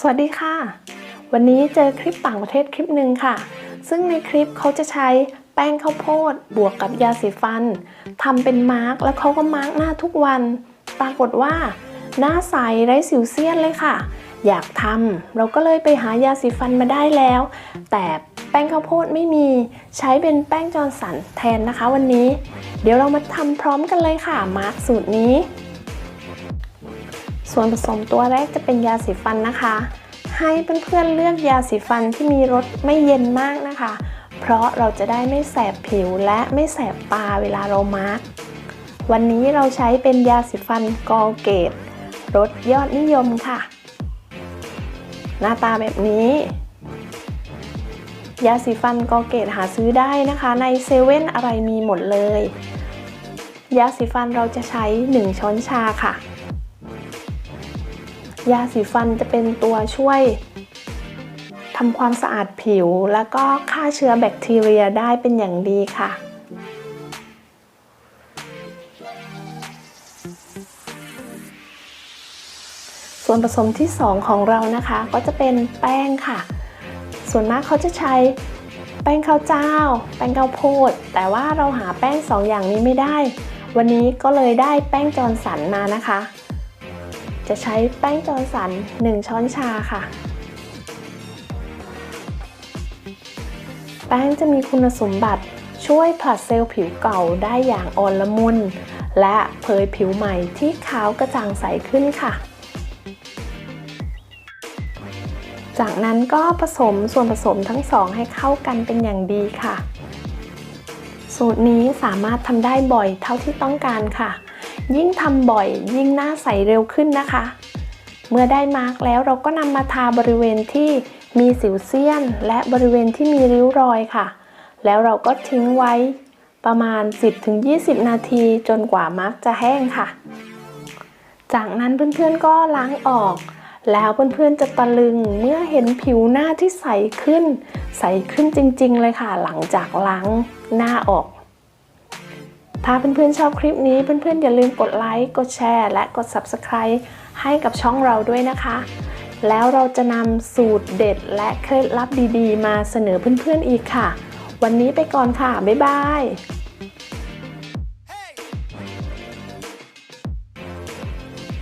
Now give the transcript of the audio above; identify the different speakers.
Speaker 1: สวัสดีค่ะ วันนี้เจอคลิปต่างประเทศคลิปหนึ่งค่ะ ซึ่งในคลิปเขาจะใช้แป้งข้าวโพดบวกกับยาสีฟันทำเป็นมาร์กแล้วเขาก็มาร์กหน้าทุกวัน ปรากฏว่า หน้าใสไร้สิวเซียนเลยค่ะ อยากทำเราก็เลยไปหายาสีฟันมาได้แล้ว แต่แป้งข้าวโพดไม่มีใช้เป็นแป้งจอร์นสันแทนนะคะ วันนี้ เดี๋ยวเรามาทำพร้อมกันเลยค่ะมาร์กสูตรนี้ ส่วนผสมตัวแรกจะเป็นยาสีฟันนะคะ ให้เพื่อนๆเลือกยาสีฟันที่มีรสไม่เย็นมากนะคะ เพราะเราจะได้ไม่แสบผิวและไม่แสบตาเวลาเรามาร์กวันนี้เราใช้เป็นยาสีฟันกอเกตรสยอดนิยมค่ะ หน้าตาแบบนี้ ยาสีฟันกอเกตหาซื้อได้นะคะในเซเว่นอะไรมีหมดเลย ยาสีฟันเราจะใช้ 1 ช้อนชาค่ะ ยาสีฟันจะเป็นตัวช่วยทำความสะอาดผิว แล้วก็ฆ่าเชื้อแบคทีเรียได้เป็นอย่างดีค่ะ ส่วนผสมที่ 2 ของเรานะคะก็จะเป็นแป้งค่ะ ส่วนมากเขาจะใช้แป้งข้าวเจ้า แป้งข้าวโพด แต่ว่าเราหาแป้ง 2 อย่างนี้ไม่ได้ วันนี้ก็เลยได้แป้งจอร์นสันมานะคะ จะใช้แป้งจอร์นสัน 1 ช้อนชาค่ะ แป้งจะมีคุณสมบัติช่วยผลัดเซลล์ผิวเก่าได้อย่างอ่อนละมุน และเผยผิวใหม่ที่ขาวกระจ่างใสขึ้นค่ะ จากนั้นก็ผสมส่วนผสมทั้งสองให้เข้ากันเป็นอย่างดีค่ะ สูตรนี้สามารถทำได้บ่อยเท่าที่ต้องการค่ะ ยิ่งทำบ่อยยิ่งหน้าใสเร็วขึ้นนะคะ เมื่อได้มาร์กแล้วเราก็นำมาทาบริเวณที่มีสิวเซียน และบริเวณที่มีริ้วรอยค่ะ แล้วเราก็ทิ้งไว้ประมาณ 10-20 นาทีจนกว่ามาร์กจะแห้งค่ะ จากนั้นเพื่อนๆก็ล้างออกแล้วเพื่อนๆจะตะลึงเมื่อเห็นผิวหน้าที่ใสขึ้น ใสขึ้นจริงๆเลยค่ะ หลังจากล้างหน้าออก ถ้าเพื่อนๆชอบคลิปนี้เพื่อนๆอย่าลืมกดไลค์ กดแชร์ และกด Subscribe ให้กับช่องเราด้วยนะคะ แล้วเราจะนำสูตรเด็ดและเคล็ดลับดีๆ มาเสนอเพื่อนๆอีกค่ะ วันนี้ไปก่อนค่ะ บ๊ายบาย